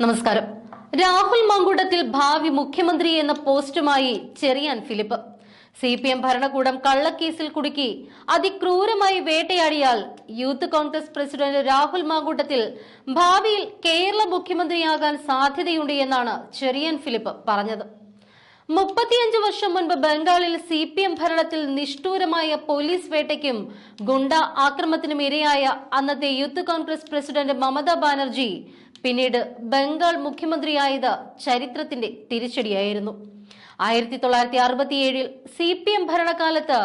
നമസ്കാരം. രാഹുൽ മങ്കുടത്തിൽ ഭാവി മുഖ്യമന്ത്രി എന്ന പോസ്റ്റുമായി Cherian Philip. C P M ഭരണകൂടം കള്ളക്കേസിൽ കുടുക്കി അതിക്രൂരമായി വേട്ടയാടിയാൽ യൂത്ത് കോൺഗ്രസ് പ്രസിഡന്റ് രാഹുൽ മാങ്കൂട്ടത്തിൽ ഭാവിയിൽ കേരള മുഖ്യമന്ത്രിയാകാൻ സാധ്യതയുണ്ട് എന്നാണ് ചെറിയാൻ ഫിലിപ്പ് പറഞ്ഞത്. മുപ്പത്തിയഞ്ച് വർഷം മുൻപ് ബംഗാളിൽ സി പി എം ഭരണത്തിൽ നിഷ്ഠൂരമായ പോലീസ് വേട്ടയ്ക്കും ഗുണ്ട ആക്രമത്തിനും ഇരയായ അന്നത്തെ യൂത്ത് കോൺഗ്രസ് പ്രസിഡന്റ് മമതാ ബാനർജി പിന്നീട് ബംഗാൾ മുഖ്യമന്ത്രിയായത് ചരിത്രത്തിന്റെ തിരിച്ചടിയായിരുന്നു. ആയിരത്തി തൊള്ളായിരത്തി അറുപത്തിയേഴിൽ സി പി എം ഭരണകാലത്ത്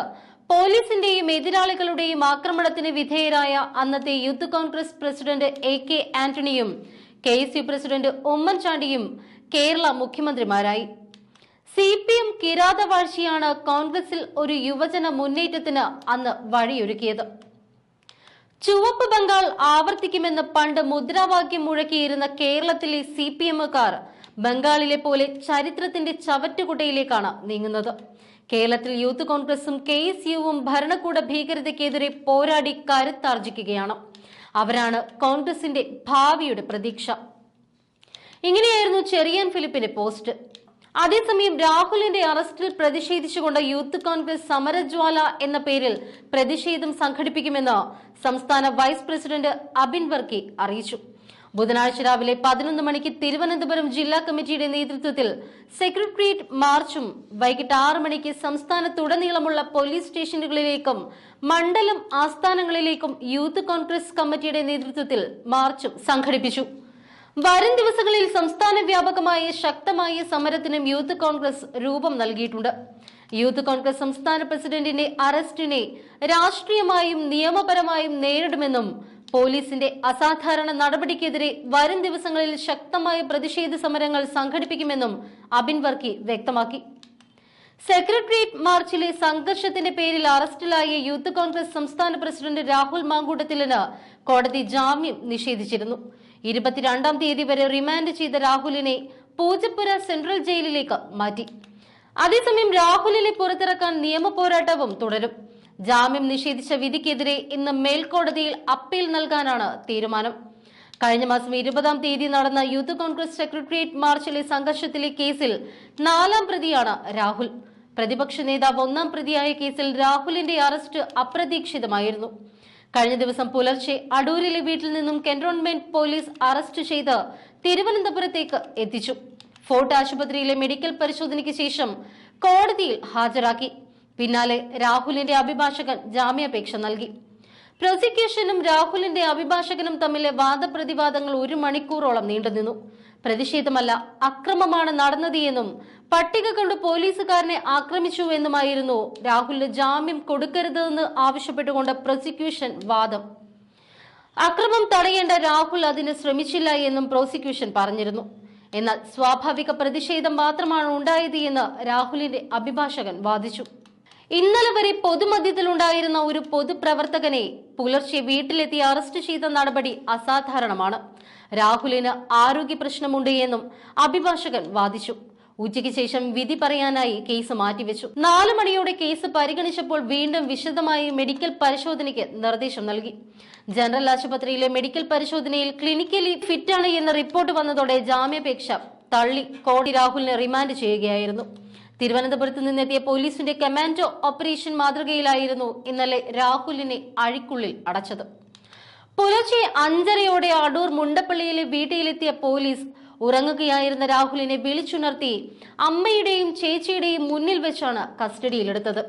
പോലീസിന്റെയും എതിരാളികളുടെയും ആക്രമണത്തിന് വിധേയരായ അന്നത്തെ youth Congress president A K ആന്റണിയും K S U president ഉമ്മൻചാണ്ടിയും കേരള മുഖ്യമന്ത്രിമാരായി. സി പി എം കിരാതവാഴ്ചയാണ് കോൺഗ്രസിൽ ഒരു യുവജന മുന്നേറ്റത്തിന് അന്ന് വഴിയൊരുക്കിയത്. ചുവപ്പ് ബംഗാൾ ആവർത്തിക്കുമെന്ന് പണ്ട് മുദ്രാവാക്യം മുഴക്കിയിരുന്ന കേരളത്തിലെ സി പി എമ്മുകാർ ബംഗാളിലെ പോലെ ചരിത്രത്തിന്റെ ചവറ്റുകുട്ടയിലേക്കാണ് നീങ്ങുന്നത്. കേരളത്തിൽ യൂത്ത് കോൺഗ്രസും കെ എസ് യുവും ഭരണകൂട ഭീകരതയ്ക്കെതിരെ പോരാടി കരുത്താർജിക്കുകയാണ്. അവരാണ് കോൺഗ്രസിന്റെ ഭാവിയുടെ പ്രതീക്ഷ. ഇങ്ങനെയായിരുന്നു ചെറിയാൻ ഫിലിപ്പിന്റെ പോസ്റ്റ്. അതേസമയം രാഹുലിന്റെ അറസ്റ്റിൽ പ്രതിഷേധിച്ചുകൊണ്ട് യൂത്ത് കോൺഗ്രസ് സമരജ്വാല എന്ന പേരിൽ പ്രതിഷേധം സംഘടിപ്പിക്കുമെന്ന് സംസ്ഥാന വൈസ് പ്രസിഡന്റ് അബിൻ വർക്കി അറിയിച്ചു. ബുധനാഴ്ച രാവിലെ പതിനൊന്ന് മണിക്ക് തിരുവനന്തപുരം ജില്ലാ കമ്മിറ്റിയുടെ നേതൃത്വത്തിൽ സെക്രട്ടേറിയറ്റ് മാർച്ചും വൈകിട്ട് ആറ് മണിക്ക് സംസ്ഥാനത്തുടനീളമുള്ള പോലീസ് സ്റ്റേഷനുകളിലേക്കും മണ്ഡലം ആസ്ഥാനങ്ങളിലേക്കും യൂത്ത് കോൺഗ്രസ് കമ്മിറ്റിയുടെ നേതൃത്വത്തിൽ മാർച്ചും സംഘടിപ്പിച്ചു. വരും ദിവസങ്ങളിൽ സംസ്ഥാന വ്യാപകമായ ശക്തമായ സമരത്തിനും യൂത്ത് കോൺഗ്രസ് രൂപം നൽകിയിട്ടുണ്ട്. യൂത്ത് കോൺഗ്രസ് സംസ്ഥാന പ്രസിഡന്റിന്റെ അറസ്റ്റിനെ രാഷ്ട്രീയമായും നിയമപരമായും നേരിടുമെന്നും പോലീസിന്റെ അസാധാരണ നടപടിക്കെതിരെ വരും ദിവസങ്ങളിൽ ശക്തമായ പ്രതിഷേധ സമരങ്ങൾ സംഘടിപ്പിക്കുമെന്നും അബിൻ വർക്കി വ്യക്തമാക്കി. സെക്രട്ടേറിയറ്റ് മാർച്ചിലെ സംഘർഷത്തിന്റെ പേരിൽ അറസ്റ്റിലായ യൂത്ത് കോൺഗ്രസ് സംസ്ഥാന പ്രസിഡന്റ് രാഹുൽ മാങ്കൂട്ടത്തിലിന് കോടതി ജാമ്യം നിഷേധിച്ചിരുന്നു. ഇരുപത്തിരണ്ടാം തീയതി വരെ റിമാൻഡ് ചെയ്ത രാഹുലിനെ പൂജപ്പുര സെൻട്രൽ ജയിലിലേക്ക് മാറ്റി. അതേസമയം രാഹുലിനെ പുറത്തിറക്കാൻ നിയമ പോരാട്ടവും തുടരും. ജാമ്യം നിഷേധിച്ച വിധിക്കെതിരെ ഇന്ന് മേൽക്കോടതിയിൽ അപ്പീൽ നൽകാനാണ് തീരുമാനം. കഴിഞ്ഞ മാസം ഇരുപതാം തീയതി നടന്ന യൂത്ത് കോൺഗ്രസ് സെക്രട്ടേറിയറ്റ് മാർച്ചിലെ സംഘർഷത്തിലെ കേസിൽ നാലാം പ്രതിയാണ് രാഹുൽ. പ്രതിപക്ഷ നേതാവ് ഒന്നാം പ്രതിയായ കേസിൽ രാഹുലിന്റെ അറസ്റ്റ് അപ്രതീക്ഷിതമായിരുന്നു. കഴിഞ്ഞ ദിവസം പുലർച്ചെ അടൂരിലെ വീട്ടിൽ നിന്നും കന്റോൺമെന്റ് പോലീസ് അറസ്റ്റ് ചെയ്ത് തിരുവനന്തപുരത്തേക്ക് എത്തിച്ചു. ഫോർട്ട് ആശുപത്രിയിലെ മെഡിക്കൽ പരിശോധനയ്ക്ക് ശേഷം കോടതിയിൽ ഹാജരാക്കി. പിന്നാലെ രാഹുലിന്റെ അഭിഭാഷകൻ ജാമ്യാപേക്ഷ നൽകി. പ്രോസിക്യൂഷനും രാഹുലിന്റെ അഭിഭാഷകനും തമ്മിലെ വാദപ്രതിവാദങ്ങൾ ഒരു മണിക്കൂറോളം നീണ്ടുനിന്നു. പ്രതിഷേധമല്ല അക്രമമാണ് നടന്നത് എന്നും പട്ടിക കൊണ്ട് പോലീസുകാരനെ ആക്രമിച്ചു എന്നുമായിരുന്നു രാഹുലിന് ജാമ്യം കൊടുക്കരുതെന്ന് ആവശ്യപ്പെട്ടുകൊണ്ട് പ്രോസിക്യൂഷൻ വാദം. അക്രമം തടയേണ്ട രാഹുൽ അതിന് ശ്രമിച്ചില്ല എന്നും പ്രോസിക്യൂഷൻ പറഞ്ഞിരുന്നു. എന്നാൽ സ്വാഭാവിക പ്രതിഷേധം മാത്രമാണ് ഉണ്ടായത് എന്ന് രാഹുലിന്റെ അഭിഭാഷകൻ വാദിച്ചു. ഇന്നലെ വരെ പൊതുമധ്യത്തിലുണ്ടായിരുന്ന ഒരു പൊതുപ്രവർത്തകനെ പുലർച്ചെ വീട്ടിലെത്തി അറസ്റ്റ് ചെയ്ത നടപടി അസാധാരണമാണ്. രാഹുലിന് ആരോഗ്യ പ്രശ്നമുണ്ട് എന്നും അഭിഭാഷകൻ വാദിച്ചു. ഉച്ചയ്ക്ക് ശേഷം വിധി പറയാനായി കേസ് മാറ്റിവെച്ചു. നാല് മണിയോടെ കേസ് പരിഗണിച്ചപ്പോൾ വീണ്ടും വിശദമായി മെഡിക്കൽ പരിശോധനയ്ക്ക് നിർദ്ദേശം നൽകി. ജനറൽ ആശുപത്രിയിലെ മെഡിക്കൽ പരിശോധനയിൽ ക്ലിനിക്കലി ഫിറ്റാണ് എന്ന റിപ്പോർട്ട് വന്നതോടെ ജാമ്യാപേക്ഷ തള്ളി. കോടി രാഹുലിനെ റിമാൻഡ് ചെയ്യുകയായിരുന്നു. തിരുവനന്തപുരത്ത് നിന്നെത്തിയ പോലീസിന്റെ കമാൻഡോ ഓപ്പറേഷൻ മാതൃകയിലായിരുന്നു ഇന്നലെ രാഹുലിനെ അഴിക്കുള്ളിൽ അടച്ചത്. പുലർച്ചെ അഞ്ചരയോടെ അടൂർ മുണ്ടപ്പള്ളിയിലെ വീട്ടിലെത്തിയ പോലീസ് ഉറങ്ങുകയായിരുന്ന രാഹുലിനെ വിളിച്ചുണർത്തി അമ്മയുടെയും ചേച്ചിയുടെയും മുന്നിൽ വെച്ചാണ് കസ്റ്റഡിയിലെടുത്തത്.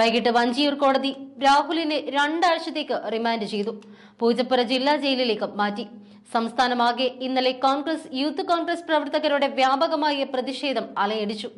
വൈകിട്ട് വഞ്ചിയൂർ കോടതി രാഹുലിനെ രണ്ടാഴ്ചത്തേക്ക് റിമാൻഡ് ചെയ്തു. പൂജപ്പുര ജില്ലാ ജയിലിലേക്ക് മാറ്റി. സംസ്ഥാനമാകെ ഇന്നലെ കോൺഗ്രസ് യൂത്ത് കോൺഗ്രസ് പ്രവർത്തകരുടെ വ്യാപകമായ പ്രതിഷേധം അലയടിച്ചു.